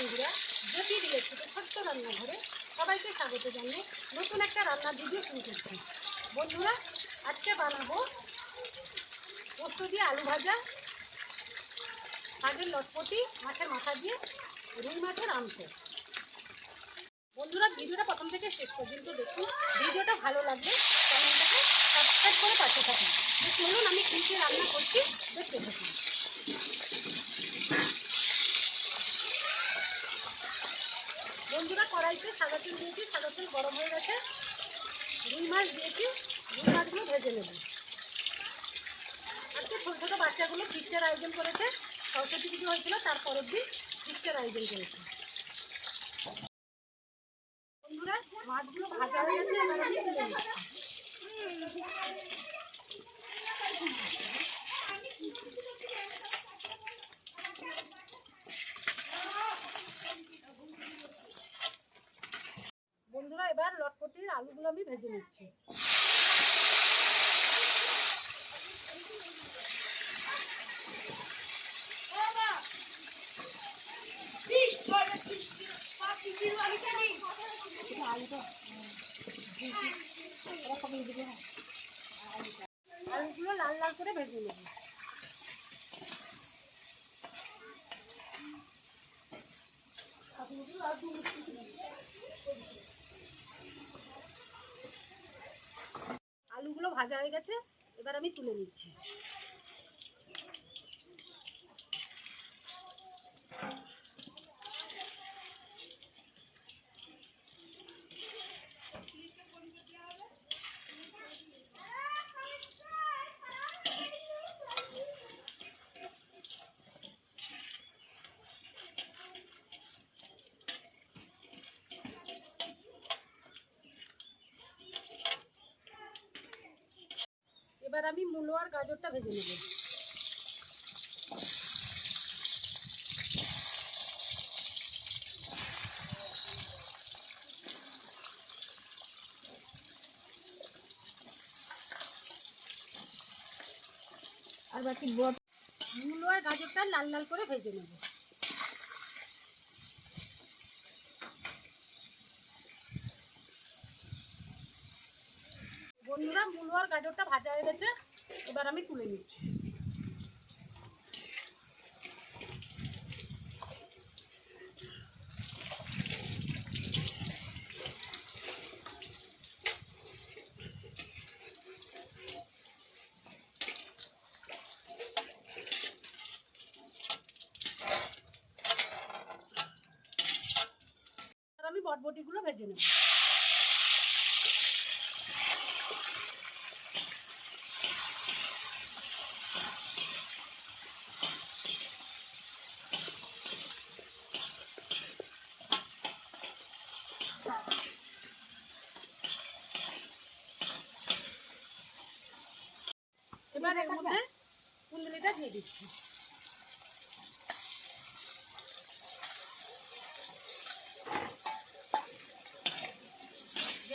বন্ধুরা, জ্যোতি ইলেকট্রিকের ছোট্ট রান্নাঘরে সবাইকে স্বাগত জানিয়ে নতুন একটা রান্নার ভিডিও শুরু করছি। বন্ধুরা, আজকে বানাবো পোস্ত দিয়ে আলু ভাজা, শাকের লটপটি, মাছের মাথা দিয়ে রুই মাছের আমত বন্ধুরা, ভিডিওটা প্রথম থেকে শেষ পর্যন্ত দেখুন। ভিডিওটা ভালো লাগলে চ্যানেলটাকে সাবস্ক্রাইব করে পাশে থাকুন। চলুন, আমি কী কী রান্না করছি দেখতে থাকুন বন্ধুরা কড়াইতে সাদা দিয়েছি, সাদা তেল গরম হয়ে গেছে। রুই মাছ দিয়েছি, রুই মাছগুলো ভেজে নেব। আজকে ছোটো ছোটো বাচ্চাগুলো ফিস্টের আয়োজন করেছে। সরস্বতী পুজো হয়েছিল তারপরের দিন ফিস্টের আয়োজন করেছে। মাছগুলো ভাজা হয়ে গেছে এবার আমি তুলে নিচ্ছি বন্ধুরা এবার লটপটির আলুগুলো আমি ভেজে নিচ্ছি আলুগুলো লাল লাল করে ভেজে নেব আলুগুলো ভাজা হয়ে গেছে এবার আমি তুলে নিচ্ছি। এবার আমি মূলো আর গাজরটা ভেজে নেব। আর বাকি মূলো আর গাজরটা লাল লাল করে ভেজে নেব। মূলো আর গাজরটা ভাজা হয়ে গেছে এবার আমি তুলে নিচ্ছি। আমি বটবটিগুলো ভেজে নেব। এবার এর মধ্যে কুন্দলিটা দিয়ে দিচ্ছি।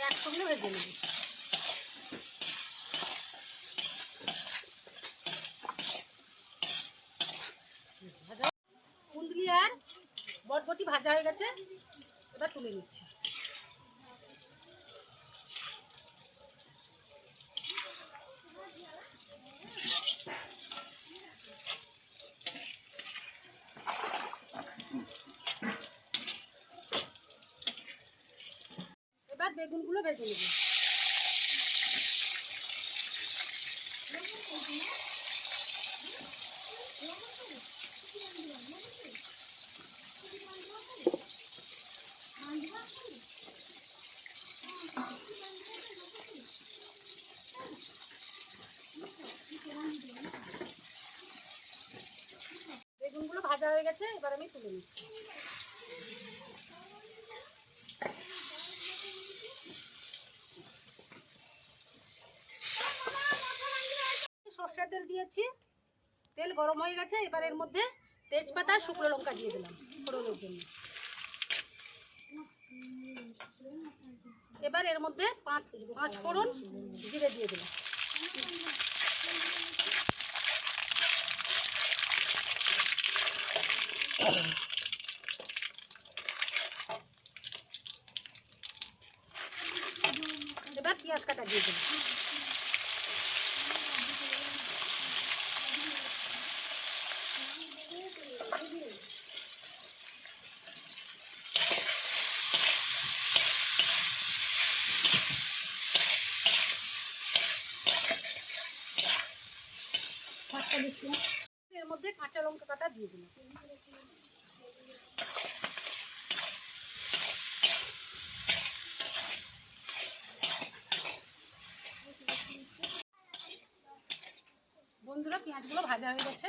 একসঙ্গে ভেজে নেব। কুন্দলি আর বটবটি ভাজা হয়ে গেছে এবার তুলে নিচ্ছি। বেগুনগুলো ভেজে নেব। বেগুনগুলো ভাজা হয়ে গেছে এবার আমি তুলে নিচ্ছি। সাদা তেল দিয়েছি। তেল গরম হয়ে গেছে, এবার এর মধ্যে তেজপাতা, শুকনো লঙ্কা দিয়ে দিলাম ফোড়নের জন্য। এবার এর মধ্যে পাঁচ পাঁচ ফোড়ন জিরে দিয়ে দিলাম। এবার পেঁয়াজ কাটা দিয়ে দিলাম। খটকা দিচ্ছি এর মধ্যে কাঁচা লঙ্কা কাটা দিয়ে দিলাম। বন্ধুরা পেঁয়াজগুলো ভাজা হয়ে গেছে।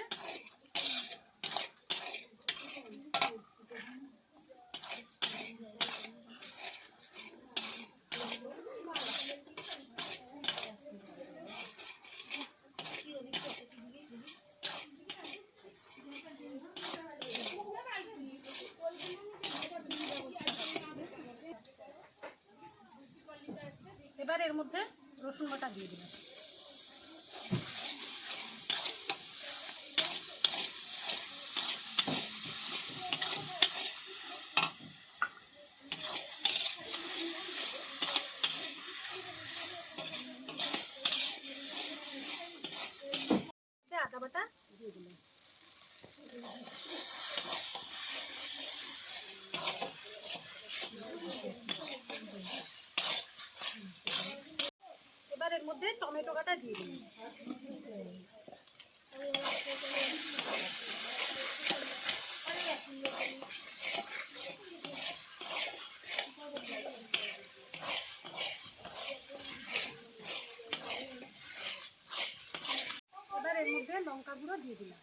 এর মধ্যে রসুন বাটা দিয়ে দিলাম এতে আদা বাটা দিয়ে দিলাম এবার এর মধ্যে টমেটো কাটা দিয়ে দিলাম এবার এর মধ্যে লঙ্কা গুঁড়ো দিয়ে দিলাম।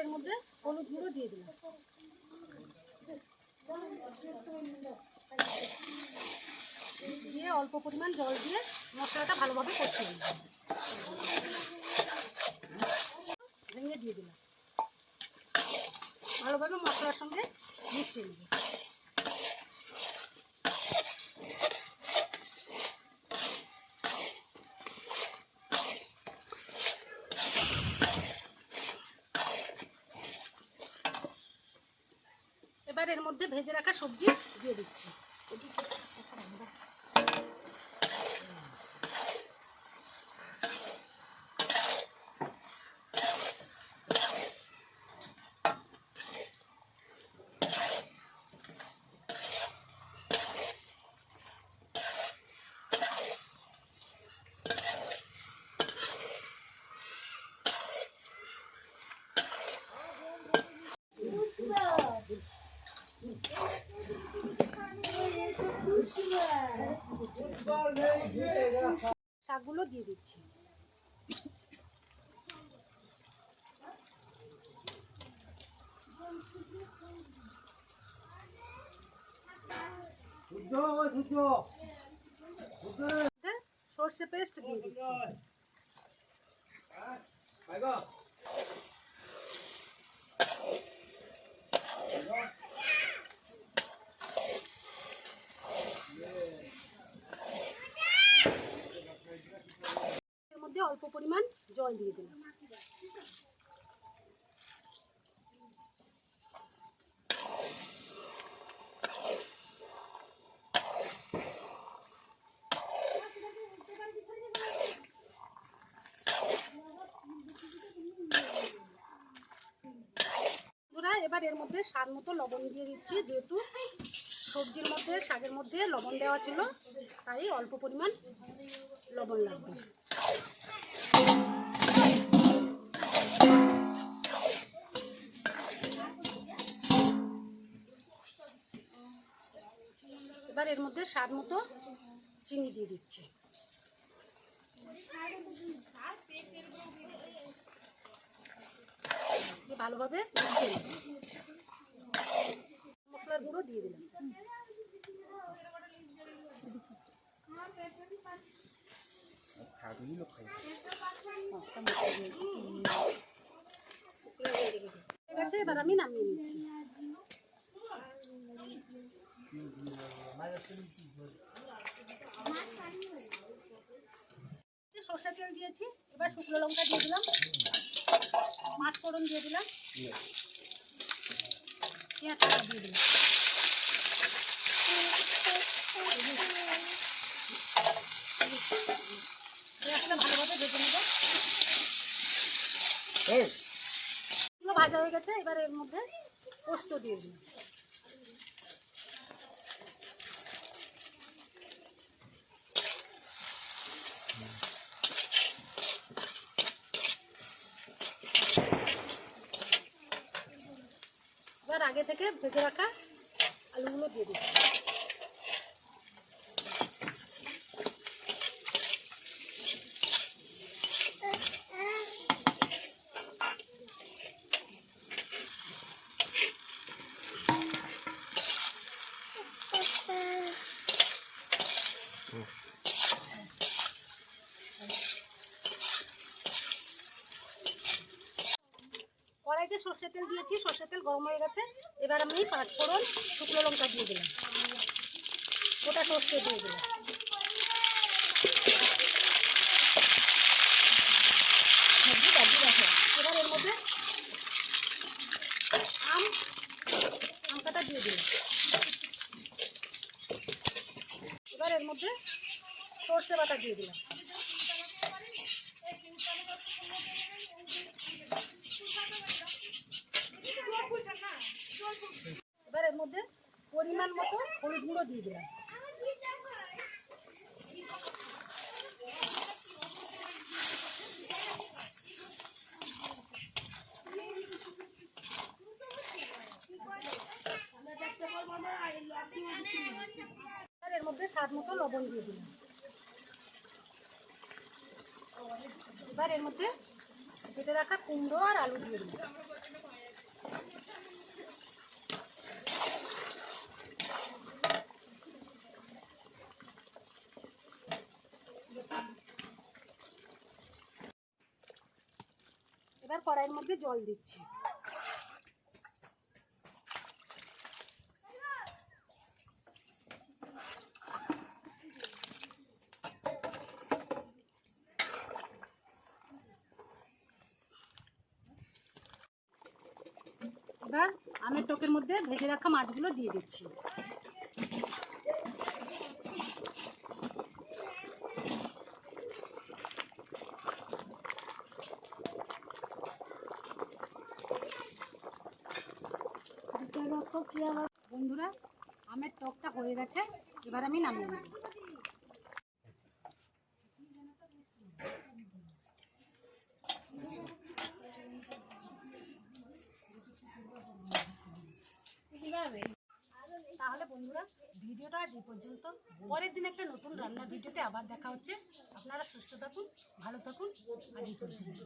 এর মধ্যে হলুদ গুঁড়ো দিয়ে দিলাম। দিয়ে অল্প পরিমাণ জল দিয়ে মশলাটা ভালোভাবে করতে হবে ভেঙে দিয়ে দিলাম। ভালোভাবে মশলার সঙ্গে মিশিয়ে নেব এবার এর মধ্যে ভেজে রাখা সবজি দিয়ে দিচ্ছি শাকগুলো দিয়ে দিচ্ছি এতে সর্ষে পেস্ট দিয়ে দিচ্ছি। মধ্যে অল্প পরিমাণ জল দিয়ে দিলাম। বন্ধুরা এবার এর মধ্যে স্বাদ মতো লবণ দিয়ে দিচ্ছি। যেহেতু সবজির মধ্যে, শাকের মধ্যে লবণ দেওয়া ছিল, তাই অল্প পরিমাণ লবণ লাগবে। এবার এর মধ্যে স্বাদ মতো চিনি দিয়ে দিচ্ছি। ভালোভাবে মশলার গুঁড়ো দিয়ে দিলাম। আছে এবার আমি নামিয়ে নিচ্ছি। সর্ষে তেল দিয়েছি এবার শুকনো লঙ্কা দিয়ে দিলাম। মাছ ফোড়ন দিয়ে দিলাম। পেঁয়াজটা দিয়ে দিলাম। পেঁয়াজটা ভালোভাবে ভেজে নেব। ভাজা হয়ে গেছে এবার এর মধ্যে পোস্ত দিয়ে দিলাম। আগে থেকে ভেজে রাখা আলুগুলো দিয়ে দিচ্ছি। সর্ষের তেল দিয়েছি সর্ষের তেল গরম হয়ে গেছে। এবার আমি পাঁচ ফোড়ন শুকনো লঙ্কা দিয়ে দিলাম। ওটা সর্ষে দিয়ে দিলাম। এবার এর মধ্যে আম আম দিয়ে দিলাম। এবার এর মধ্যে সর্ষে বাটা দিয়ে দিলাম। এর মধ্যে পরিমাণ মতো হলুদ গুঁড়ো দিয়ে দিলাম। এর মধ্যে স্বাদ মতো লবণ দিয়ে দিলাম। এবার এর মধ্যে কেটে রাখা কুমড়ো আর আলু দিয়ে দিলাম। এবার কড়াইয়ের মধ্যে জল দিচ্ছি। এবার আমের টকের মধ্যে ভেজে রাখা মাছগুলো দিয়ে দিচ্ছি। বন্ধুরা, আমের টকটা হয়ে গেছে, এবার আমি নামিয়ে নেব। তাহলে বন্ধুরা, ভিডিওটা আজ এই পর্যন্ত। পরের দিন একটা নতুন রান্নার ভিডিওতে আবার দেখা হচ্ছে। আপনারা সুস্থ থাকুন, ভালো থাকুন এই পর্যন্ত।